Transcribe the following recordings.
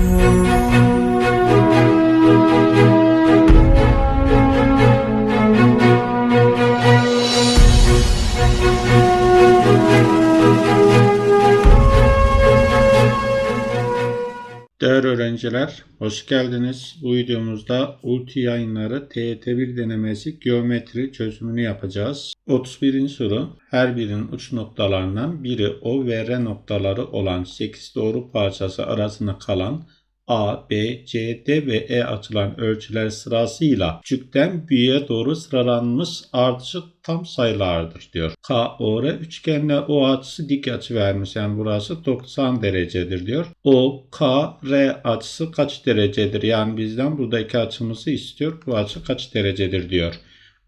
you. Değerli öğrenciler, hoş geldiniz. Bu videomuzda Ulti yayınları TYT1 denemesi geometri çözümünü yapacağız. 31. soru, her birinin uç noktalarından biri O ve R noktaları olan 8 doğru parçası arasında kalan A, B, C, D ve E açılan ölçüler sırasıyla küçükten büyüğe doğru sıralanmış ardışık tam sayılardır diyor. K, O, R üçgenle O açısı dik açı vermiş. Yani burası 90 derecedir diyor. O, K, R açısı kaç derecedir? Yani bizden buradaki açımızı istiyor. Bu açı kaç derecedir diyor.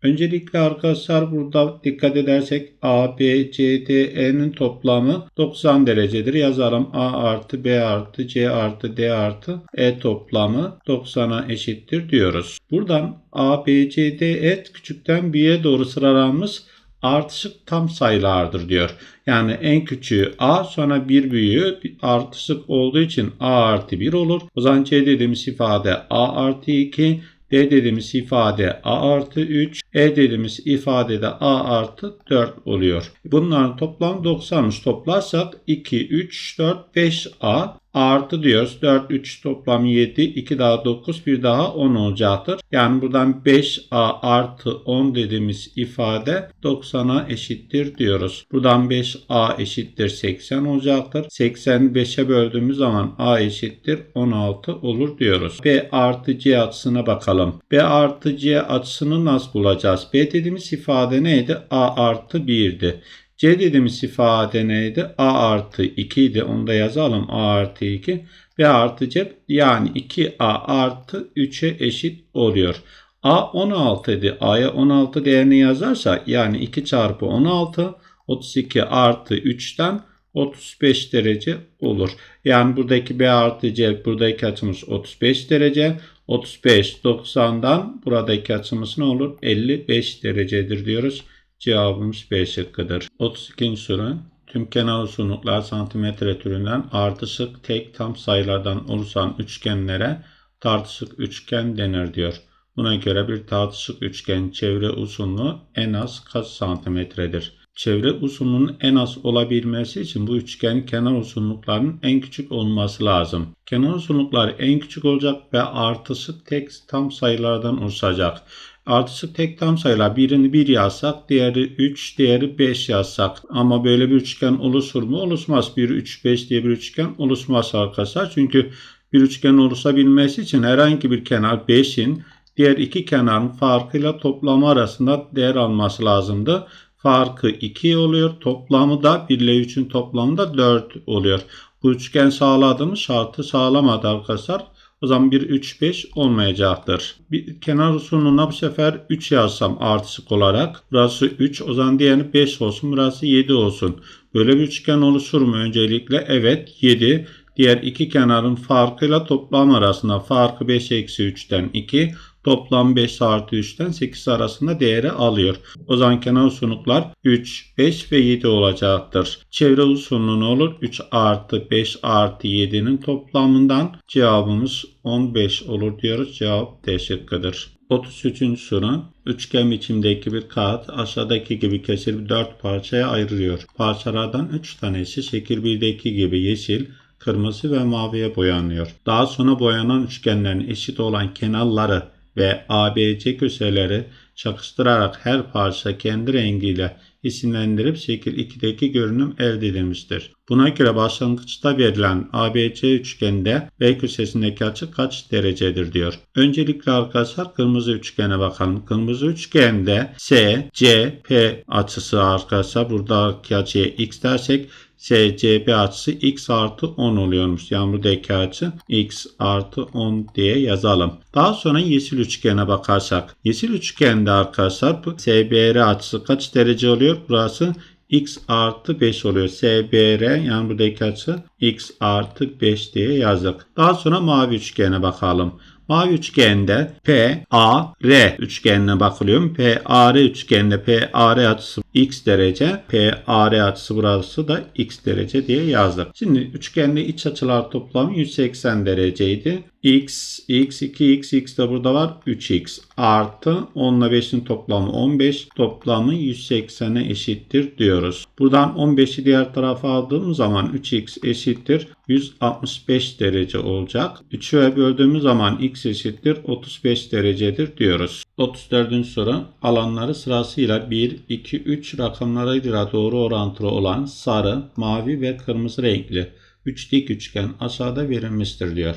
Öncelikle arkadaşlar burada dikkat edersek A, B, C, D, E'nin toplamı 90 derecedir. Yazalım A artı B artı C artı D artı E toplamı 90'a eşittir diyoruz. Buradan A, B, C, D, E küçükten büyüğe doğru sıralanmış artışık tam sayılardır diyor. Yani en küçüğü A sonra bir büyüğü artışık olduğu için A artı 1 olur. O zaman C dediğimiz ifade A artı 2 D dediğimiz ifade A artı 3, E dediğimiz ifade de A artı 4 oluyor. Bunların toplam 90'mış. Toplarsak 2, 3, 4, 5A artı diyoruz. 4, 3 toplam 7, 2 daha 9, 1 daha 10 olacaktır. Yani buradan 5A artı 10 dediğimiz ifade 90'a eşittir diyoruz. Buradan 5A eşittir 80 olacaktır. 85'e böldüğümüz zaman A eşittir 16 olur diyoruz. B artı C açısına bakalım. B artı C açısını nasıl bulacağız? B dediğimiz ifade neydi? A artı 1'di. C dediğimiz ifade neydi? A artı 2 idi. Onu da yazalım. A artı 2. B artı C yani 2A artı 3'e eşit oluyor. A 16 idi. A'ya 16 değerini yazarsak yani 2 çarpı 16 32 artı 3'ten 35 derece olur. Yani buradaki B artı C buradaki açımız 35 derece. 35 90'dan buradaki açımız ne olur? 55 derecedir diyoruz. Cevabımız B şıkkıdır. 32. soru. Tüm kenar uzunluklar santimetre türünden artışık tek tam sayılardan oluşan üçgenlere tartışık üçgen denir diyor. Buna göre bir tartışık üçgen çevre uzunluğu en az kaç santimetredir? Çevre uzunluğunun en az olabilmesi için bu üçgen kenar uzunluklarının en küçük olması lazım. Kenar uzunluklar en küçük olacak ve artışık tek tam sayılardan oluşacak. Artışık tek tam sayılar birini 1 yazsak, diğeri 3, diğeri 5 yazsak. Ama böyle bir üçgen oluşur mu? Oluşmaz. 1, 3, 5 diye bir üçgen oluşmaz arkadaşlar. Çünkü bir üçgen oluşabilmesi için herhangi bir kenar 5'in diğer iki kenarın farkıyla toplamı arasında değer alması lazımdı. Farkı 2 oluyor. Toplamı da 1 ile 3'ün toplamı da 4 oluyor. Bu üçgen sağladı mı? Şartı sağlamadı arkadaşlar. O zaman 1, 3, 5 olmayacaktır. Bir kenar uzunluğuna bu sefer 3 yazsam artışık olarak. Burası 3 o zaman diğerini 5 olsun. Burası 7 olsun. Böyle bir üçgen oluşur mu öncelikle? Evet 7. Diğer iki kenarın farkıyla toplam arasında farkı 5 eksi 3'ten 2. Toplam 5 artı 3'ten 8 arasında değeri alıyor. O zaman kenar uzunluklar 3, 5 ve 7 olacaktır. Çevre uzunluğu ne olur? 3 artı 5 artı 7'nin toplamından cevabımız 15 olur diyoruz. Cevap D şıkkıdır. 33. soru. Üçgen biçimdeki bir kağıt aşağıdaki gibi kesilip 4 parçaya ayrılıyor. Parçalardan 3 tanesi şekil 1'deki gibi yeşil, kırmızı ve maviye boyanıyor. Daha sonra boyanan üçgenlerin eşit olan kenarları ve ABC köşeleri çakıştırarak her parça kendi rengiyle isimlendirip şekil 2'deki görünüm elde edilmiştir. Buna göre başlangıçta verilen ABC üçgende B köşesindeki açı kaç derecedir diyor. Öncelikle arkadaşlar kırmızı üçgene bakalım. Kırmızı üçgende S, C, P açısı arkadaşlar buradaki açıya x dersek SCB açısı x artı 10 oluyormuş. Yani buradaki açı x artı 10 diye yazalım. Daha sonra yeşil üçgene bakarsak. Yeşil üçgende arkadaşlar bu SBR açısı kaç derece oluyor? Burası x artı 5 oluyor. SBR yani buradaki açı x artı 5 diye yazdık. Daha sonra mavi üçgene bakalım. Mavi üçgende P, A, R üçgenine bakılıyor. P, A, R üçgeninde P, A, R açısı x derece. PAR açısı burası da x derece diye yazdık. Şimdi üçgende iç açılar toplamı 180 dereceydi. x, x, 2x, x de burada var 3x artı 10 ile 5'in toplamı 15 toplamı 180'e eşittir diyoruz. Buradan 15'i diğer tarafa aldığım zaman 3x eşittir 165 derece olacak. 3'e böldüğümüz zaman x eşittir 35 derecedir diyoruz. 34. soru alanları sırasıyla 1, 2, 3 rakamlarıyla doğru orantılı olan sarı, mavi ve kırmızı renkli 3 dik üçgen aşağıda verilmiştir diyor.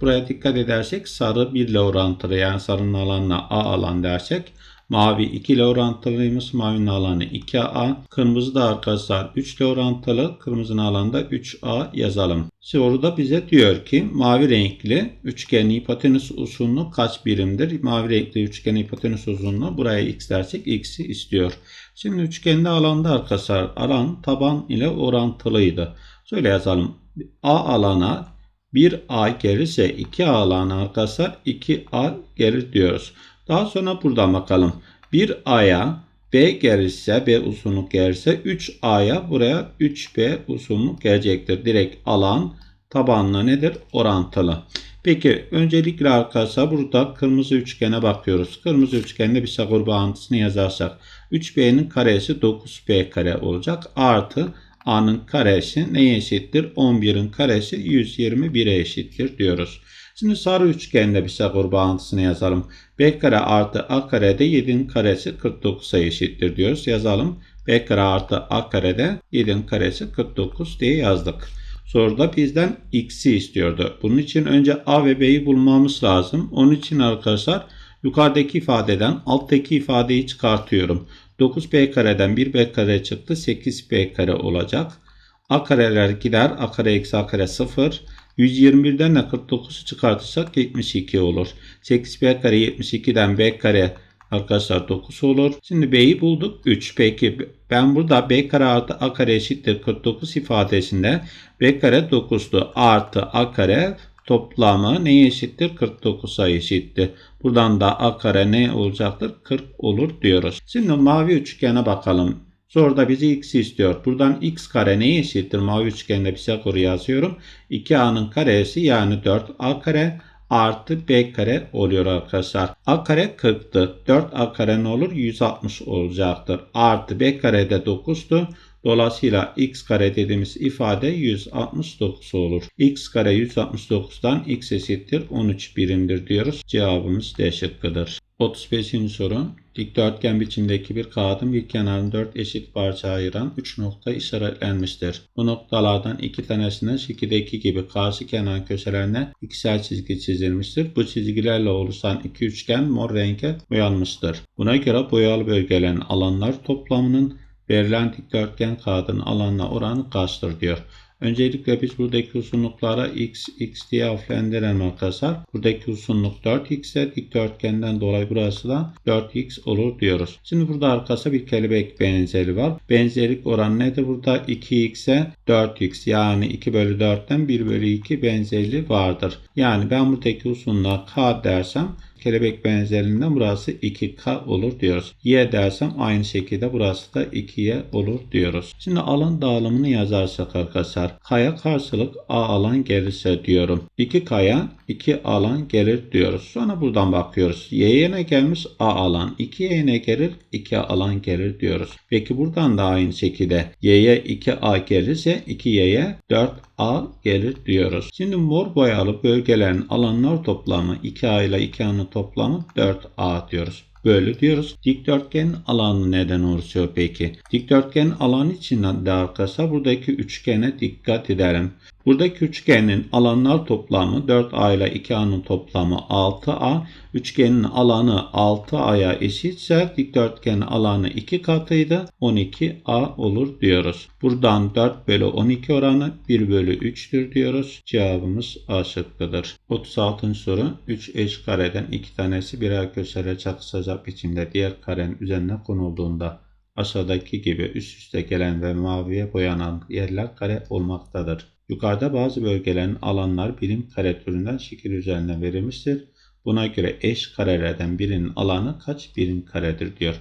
Buraya dikkat edersek sarı 1 ile orantılı yani sarının alanına A alan dersek mavi 2 ile orantılıymış mavinin alanı 2A kırmızı da arkadaşlar 3 ile orantılı kırmızının alanda 3A yazalım. Soruda bize diyor ki mavi renkli üçgenin hipotenüs uzunluğu kaç birimdir? Mavi renkli üçgenin hipotenüs uzunluğu buraya x dersek x'i istiyor. Şimdi üçgende alanda arkadaşlar alan taban ile orantılıydı. Şöyle yazalım. A alana 1A gelirse 2A alana arkadaşlar 2A gelir diyoruz. Daha sonra buradan bakalım. 1A'ya B gelirse B uzunluk gelirse 3A'ya buraya 3B uzunluk gelecektir. Direkt alan tabanla nedir? Orantılı. Peki öncelikle arkadaşlar burada kırmızı üçgene bakıyoruz. Kırmızı üçgende bir Pisagor bağıntısını yazarsak 3B'nin karesi 9B kare olacak. Artı A'nın karesi neye eşittir? 11'in karesi 121'e eşittir diyoruz. Şimdi sarı üçgende Pisagor bağıntısını yazalım. B kare artı A karede 7'nin karesi 49'a eşittir diyoruz. Yazalım. B kare artı A karede 7'nin karesi 49 diye yazdık. Soruda bizden x'i istiyordu. Bunun için önce A ve B'yi bulmamız lazım. Onun için arkadaşlar yukarıdaki ifadeden alttaki ifadeyi çıkartıyorum. 9b kareden 1b kare çıktı. 8b kare olacak. A kareler gider. A kare eksi A kare 0. 121'den de 49'u çıkartırsak 72 olur. 8b kare 72'den b kare arkadaşlar 9 olur. Şimdi b'yi bulduk 3. Peki ben burada b kare artı a kare eşittir 49 ifadesinde b kare 9'tu artı a kare toplamı neye eşittir? 49'a eşittir. Buradan da a kare ne olacaktır? 40 olur diyoruz. Şimdi mavi üçgene bakalım. Soruda bizi x istiyor. Buradan x kare neye eşittir? Mavi üçgende Pisagor'u yazıyorum. 2a'nın karesi yani 4a kare artı b kare oluyor arkadaşlar. a kare 40'tı. 4a kare ne olur? 160 olacaktır. Artı b kare de 9'tu. Dolayısıyla x kare dediğimiz ifade 169 olur. x kare 169'dan x eşittir 13 birimdir diyoruz. Cevabımız D şıkkıdır. 35. soru. Dikdörtgen biçimdeki bir kağıdın bir kenarını 4 eşit parça ayıran 3 nokta işaretlenmiştir. Bu noktalardan iki tanesine şekildeki gibi karşı kenar köşelerine ikişer çizgi çizilmiştir. Bu çizgilerle oluşan iki üçgen mor renge boyanmıştır. Buna göre boyalı bölgelerin alanlar toplamının verilen dikdörtgen kağıdın alanına oranı kaçtır diyor. Öncelikle biz buradaki uzunluklara x, x diye harflendirelim arkadaşlar. Buradaki uzunluk 4x ise dikdörtgenden dolayı burası da 4x olur diyoruz. Şimdi burada arkasında bir kelebek benzeri var. Benzerlik oranı nedir? Burada 2x'e 4x yani 2 bölü 4'ten 1 bölü 2 benzerliği vardır. Yani ben buradaki uzunluğa k dersem kelebek benzerliğinden burası 2K olur diyoruz. Y dersem aynı şekilde burası da 2Y olur diyoruz. Şimdi alan dağılımını yazarsak arkadaşlar K'ya karşılık A alan gelirse diyorum. 2 K'ya 2 alan gelir diyoruz. Sonra buradan bakıyoruz. Y'ye ne gelmiş? A alan. 2Y'ye ne gelir? 2 alan gelir diyoruz. Peki buradan da aynı şekilde Y'ye 2A gelirse 2Y'ye 4A gelir diyoruz. Şimdi mor boyalı bölgelerin alanlar toplamı 2A ile 2A'nın toplamı 4A diyoruz. Böyle diyoruz. Dikdörtgen alanı neden oluşuyor peki? Dikdörtgen alanı için de arkadaşlar buradaki üçgene dikkat edelim. Buradaki üçgenin alanlar toplamı 4A ile 2A'nın toplamı 6A. Üçgenin alanı 6A'ya eşitse dikdörtgenin alanı 2 katıydı. 12A olur diyoruz. Buradan 4 bölü 12 oranı 1 bölü 3'tür diyoruz. Cevabımız A şıkkıdır. 36. soru 3 eş kareden 2 tanesi birer köşelere çakışacak biçimde diğer karenin üzerine konulduğunda aşağıdaki gibi üst üste gelen ve maviye boyanan yerler kare olmaktadır. Yukarıda bazı bölgelerin alanlar birim kare türünden şekil üzerine verilmiştir. Buna göre eş karelerden birinin alanı kaç birim karedir diyor.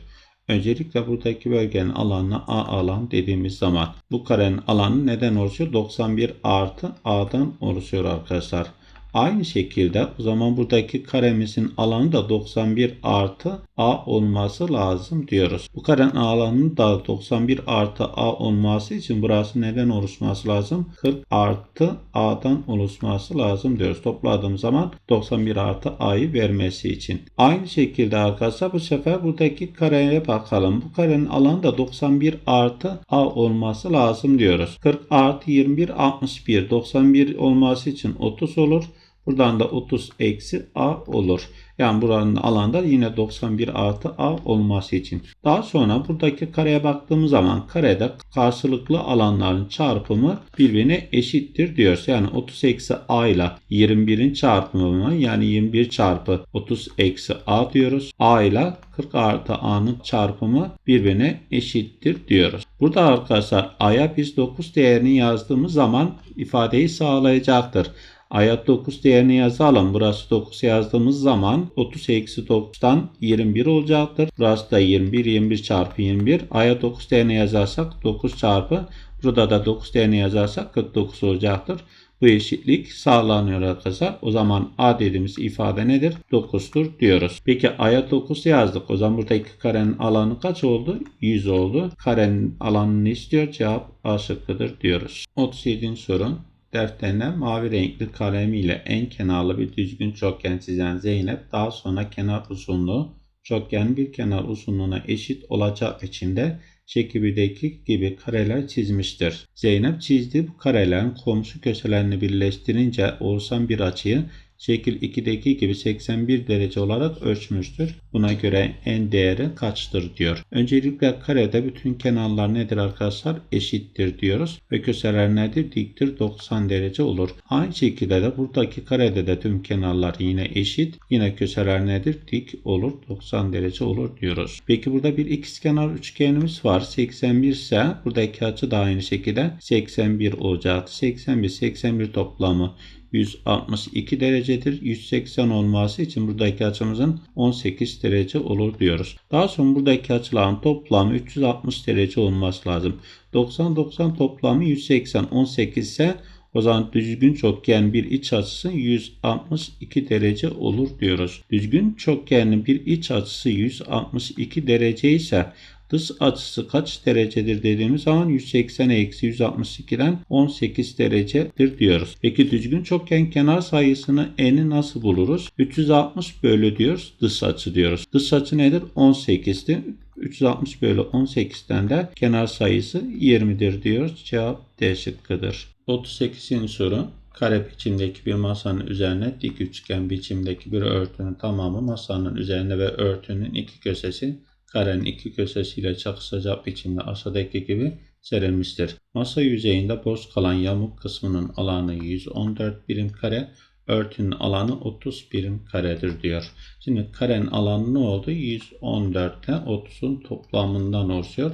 Öncelikle buradaki bölgenin alanına A alan dediğimiz zaman bu karenin alanı neden oluşuyor? 91 artı A'dan oluşuyor arkadaşlar. Aynı şekilde o zaman buradaki karemizin alanı da 91 artı A olması lazım diyoruz. Bu karenin alanının da 91 artı A olması için burası neden oluşması lazım? 40 artı A'dan oluşması lazım diyoruz. Topladığım zaman 91 artı A'yı vermesi için. Aynı şekilde arkadaşlar bu sefer buradaki kareye bakalım. Bu karenin alanı da 91 artı A olması lazım diyoruz. 40 artı 21 61. 91 olması için 30 olur. Buradan da 30 eksi A olur. Yani buranın alanda yine 91 artı A olması için. Daha sonra buradaki kareye baktığımız zaman karede karşılıklı alanların çarpımı birbirine eşittir diyoruz. Yani 30 eksi A ile 21'in çarpımı yani 21 çarpı 30 eksi A diyoruz. A ile 40 artı A'nın çarpımı birbirine eşittir diyoruz. Burada arkadaşlar A'ya biz 9 değerini yazdığımız zaman ifadeyi sağlayacaktır. A'ya 9 değerini yazalım. Burası 9 yazdığımız zaman 30 eksi 9'dan 21 olacaktır. Burası da 21. 21 çarpı 21. A'ya 9 değerini yazarsak 9 çarpı burada da 9 değerini yazarsak 49 olacaktır. Bu eşitlik sağlanıyor arkadaşlar. O zaman A dediğimiz ifade nedir? 9'dur diyoruz. Peki A'ya 9 yazdık. O zaman buradaki karenin alanı kaç oldu? 100 oldu. Karenin alanını istiyor. Cevap A şıkkıdır diyoruz. 37. sorun. Defterine mavi renkli kalemiyle en kenarlı bir düzgün çokgen çizen Zeynep daha sonra kenar uzunluğu çokgenin bir kenar uzunluğuna eşit olacak biçimde şekildeki gibi kareler çizmiştir. Zeynep çizdiği bu karelerin komşu köşelerini birleştirince oluşan bir açıyı şekil 2'deki gibi 81 derece olarak ölçmüştür. Buna göre en değeri kaçtır diyor. Öncelikle karede bütün kenarlar nedir arkadaşlar? Eşittir diyoruz. Ve köşeler nedir? Diktir 90 derece olur. Aynı şekilde de buradaki karede de tüm kenarlar yine eşit. Yine köşeler nedir? Dik olur. 90 derece olur diyoruz. Peki burada bir ikizkenar üçgenimiz var. 81 ise buradaki açı da aynı şekilde 81 olacak. 81 81 toplamı 162 derecedir. 180 olması için buradaki açımızın 18 derece olur diyoruz. Daha sonra buradaki açıların toplamı 360 derece olması lazım. 90-90 toplamı 180 18 ise o zaman düzgün çokgen bir iç açısı 162 derece olur diyoruz. Düzgün çokgenin bir iç açısı 162 derece ise Dış açısı kaç derecedir dediğimiz zaman 180 eksi 162'den 18 derecedir diyoruz. Peki düzgün çokgen kenar sayısını n'ı nasıl buluruz? 360 bölü diyoruz dış açı diyoruz. Dış açı nedir? 18'dir. 360 bölü 18'den de kenar sayısı 20'dir diyoruz. Cevap D şıkkıdır. 38. soru. Kare biçimdeki bir masanın üzerine dik üçgen biçimdeki bir örtünün tamamı masanın üzerine ve örtünün iki köşesi karenin iki köşesiyle çakışacak biçimde aşağıdaki gibi serilmiştir. Masa yüzeyinde boş kalan yamuk kısmının alanı 114 birim kare, örtünün alanı 30 birim karedir diyor. Şimdi karenin alanı ne oldu? 114'te 30'un toplamından oluşuyor.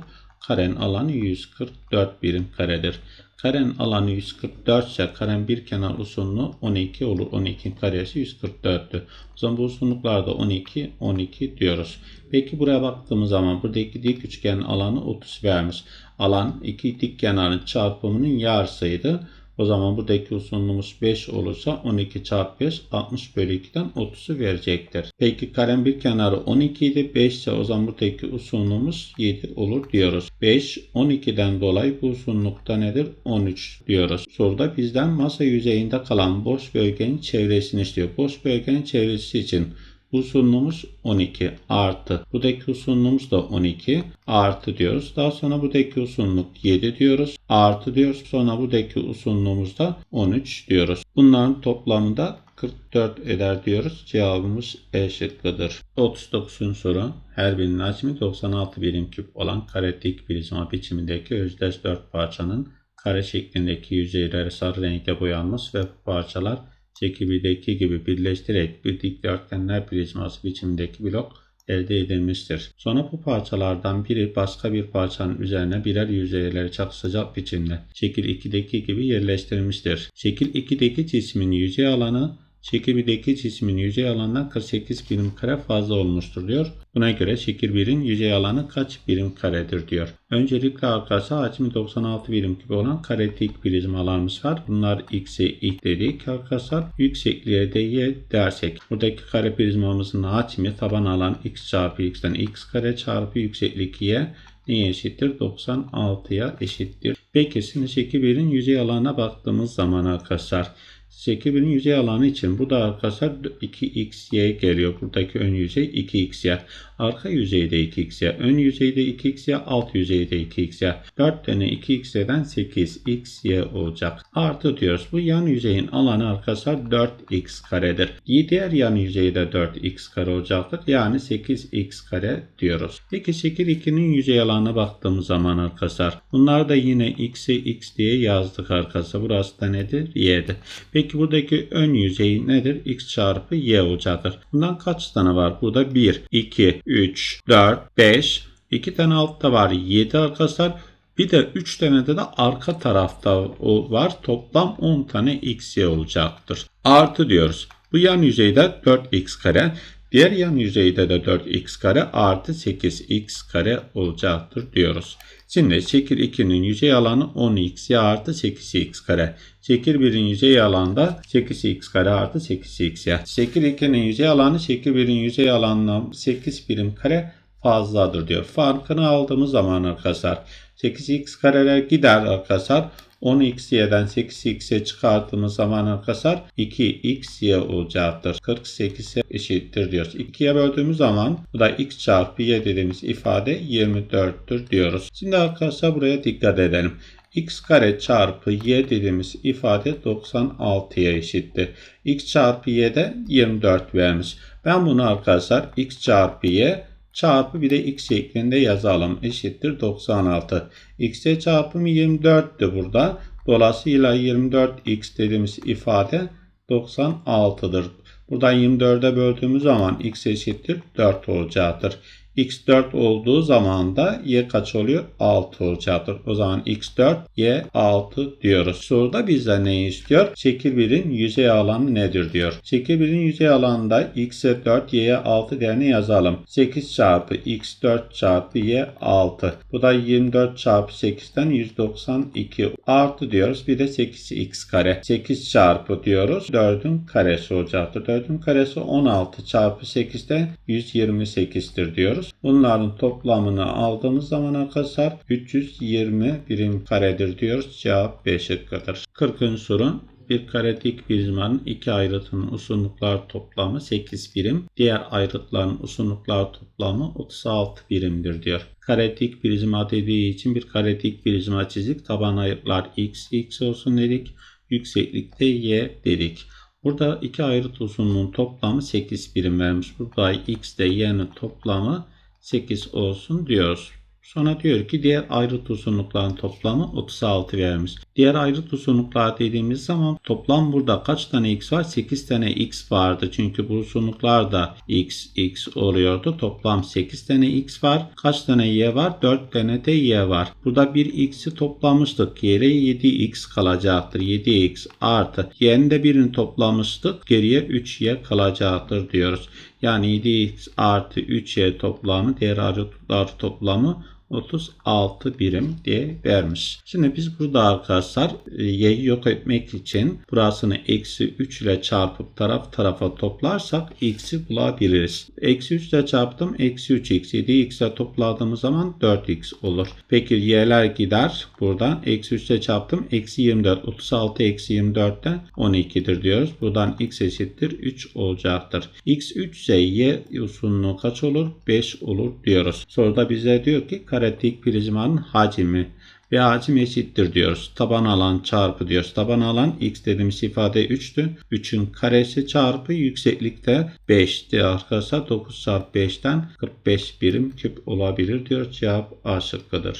Karenin alanı 144 birim karedir. Karenin alanı 144 ise karen bir kenar uzunluğu 12 olur. 12'nin karesi 144'tü. O zaman bu uzunluklarda 12, 12 diyoruz. Peki buraya baktığımız zaman buradaki dik üçgenin alanı 30 vermiş. Alan iki dik kenarın çarpımının yarısıydı. O zaman buradaki uzunluğumuz 5 olursa 12 çarpı 5 60 bölü 2'den 30'u verecektir. Peki karen bir kenarı 12 idi. 5 ise o zaman buradaki uzunluğumuz 7 olur diyoruz. 5 12'den dolayı bu uzunlukta nedir? 13 diyoruz. Soruda bizden masa yüzeyinde kalan boş bölgenin çevresini istiyor. Boş bölgenin çevresi için uzunluğumuz 12 artı buradaki uzunluğumuz da 12 artı diyoruz. Daha sonra buradaki uzunluk 7 diyoruz. Artı diyoruz. Sonra buradaki uzunluğumuz da 13 diyoruz. Bunların toplamında 44 eder diyoruz. Cevabımız E şıkkıdır. 39. soru. Her birinin hacmi 96 birim küp olan kare dik prizma biçimindeki özdeş 4 parçanın kare şeklindeki yüzeyleri sarı renkte boyanmış ve bu parçalar çekibideki gibi birleştirerek bir dikdörtgenler prizması biçimindeki blok elde edilmiştir. Sonra bu parçalardan biri başka bir parçanın üzerine birer yüzeyleri çakışacak biçimde şekil 2'deki gibi yerleştirilmiştir. Şekil 2'deki cismin yüzey alanı şekil 1'deki cismin yüzey alanından 48 birim kare fazla olmuştur diyor. Buna göre şekil 1'in yüzey alanı kaç birim karedir diyor. Öncelikle arkadaşlar hacmi 96 birim küp olan kare dik prizm alanımız var. Bunlar x'e x dedik arkadaşlar. Yüksekliğe de y dersek. Buradaki kare prizmamızın hacmi taban alan x çarpı x'ten x kare çarpı yükseklik y neye eşittir? 96'ya eşittir. Peki şimdi şekil 1'in yüzey alanına baktığımız zaman arkadaşlar şekil 1'in yüzey alanı için bu da arkadaşlar 2xy geliyor. Buradaki ön yüzey 2xy. Arka yüzeyde 2xy. Ön yüzeyde 2xy. Alt yüzeyde 2xy. 4 tane 2xy'den 8xy olacak. Artı diyoruz. Bu yan yüzeyin alanı arkadaşlar 4x karedir. Diğer yan yüzeyde 4x kare olacaktır. Yani 8x kare diyoruz. Peki şekil 2'nin yüzey alanına baktığımız zaman arkadaşlar bunlar da yine x'e x diye yazdık arkadaşlar. Burası da nedir? y'dir. Peki buradaki ön yüzey nedir? x çarpı y olacaktır. Bundan kaç tane var? Burada 1, 2, 3, 4, 5, 2 tane altta var 7 arkadaşlar. Bir de 3 tane de, de arka tarafta var. Toplam 10 tane xy olacaktır. Artı diyoruz. Bu yan yüzeyde 4x kare. Diğer yan yüzeyde de 4x kare artı 8x kare olacaktır diyoruz. Şimdi şekil 2'nin yüzey alanı 10x artı 8x kare. Şekil 1'in yüzey alanı da 8x kare artı 8x ya. Şekil 2'nin yüzey alanı şekil 1'in yüzey alanından 8 birim kare fazladır diyor. Farkını aldığımız zaman arkadaşlar 8x kareler gider arkadaşlar. 10xy'den 8x'e çıkarttığımız zaman arkadaşlar 2xy olacaktır. 48'e eşittir diyoruz. 2'ye böldüğümüz zaman bu da x çarpı y dediğimiz ifade 24'tür diyoruz. Şimdi arkadaşlar buraya dikkat edelim. x kare çarpı y dediğimiz ifade 96'ya eşittir. x çarpı y de 24 vermiş. Ben bunu arkadaşlar x çarpı y çarpı bir de x şeklinde yazalım. Eşittir 96. x'e çarpımı 24'tü burada. Dolayısıyla 24x dediğimiz ifade 96'dır. Buradan 24'e böldüğümüz zaman x eşittir 4 olacaktır. X 4 olduğu zaman da y kaç oluyor? 6 olacaktır. O zaman x 4, y 6 diyoruz. Soruda bizden ne istiyor? Şekil 1'in yüzey alanı nedir diyor. Şekil 1'in yüzey alanında x'e 4, y'ye 6 değerini yazalım. 8 çarpı x 4 çarpı y 6. Bu da 24 çarpı 8'den 192 artı diyoruz. Bir de 8x kare. 8 çarpı diyoruz. 4'ün karesi olacaktır. 4'ün karesi 16 çarpı 8'de 128'tir diyoruz. Bunların toplamını aldığımız zaman arkadaşlar 320 birim karedir diyoruz. Cevap B şıkkıdır. 40. soru bir kare dik prizmanın iki ayrıtının uzunluklar toplamı 8 birim. Diğer ayrıtların uzunluklar toplamı 36 birimdir diyor. Kare dik prizma dediği için bir kare dik prizma çizik. Taban ayrıtlar x, x olsun dedik. Yükseklikte y dedik. Burada iki ayrıt uzunluğun toplamı 8 birim vermiş. Burada x de y'nin toplamı 8 olsun diyoruz. Sonra diyor ki diğer ayrıt uzunlukların toplamı 36 vermiş. Diğer ayrıt uzunluklar dediğimiz zaman toplam burada kaç tane x var? 8 tane x vardı. Çünkü bu uzunluklar da x, x oluyordu. Toplam 8 tane x var. Kaç tane y var? 4 tane de y var. Burada bir x'i toplamıştık. Geriye 7x kalacaktır. 7x artı y'nin de birini toplamıştık. Geriye 3y kalacaktır diyoruz. Yani 7x artı 3y toplamı diğer ayrıtlar toplamı 36 birim diye vermiş. Şimdi biz burada arkadaşlar e, y'yi yok etmek için burasını eksi 3 ile çarpıp taraf tarafa toplarsak x'i bulabiliriz. Eksi 3 ile çarptım eksi 3x 7x ile topladığımız zaman 4x olur. Peki y'ler gider buradan eksi 3 ile çarptım eksi 24 36 eksi 24'ten 12'dir diyoruz. Buradan x eşittir 3 olacaktır. x 3 ise y uzunluğu kaç olur? 5 olur diyoruz. Soruda bize diyor ki kare dik prizmanın hacmi ve hacim eşittir diyoruz. Taban alan çarpı diyoruz. Taban alan x dediğimiz ifade 3'tü. 3'ün karesi çarpı yükseklikte 5'ti arkadaşlar. 9 çarpı 5'ten 45 birim küp olabilir diyor. Cevap A şıkkıdır.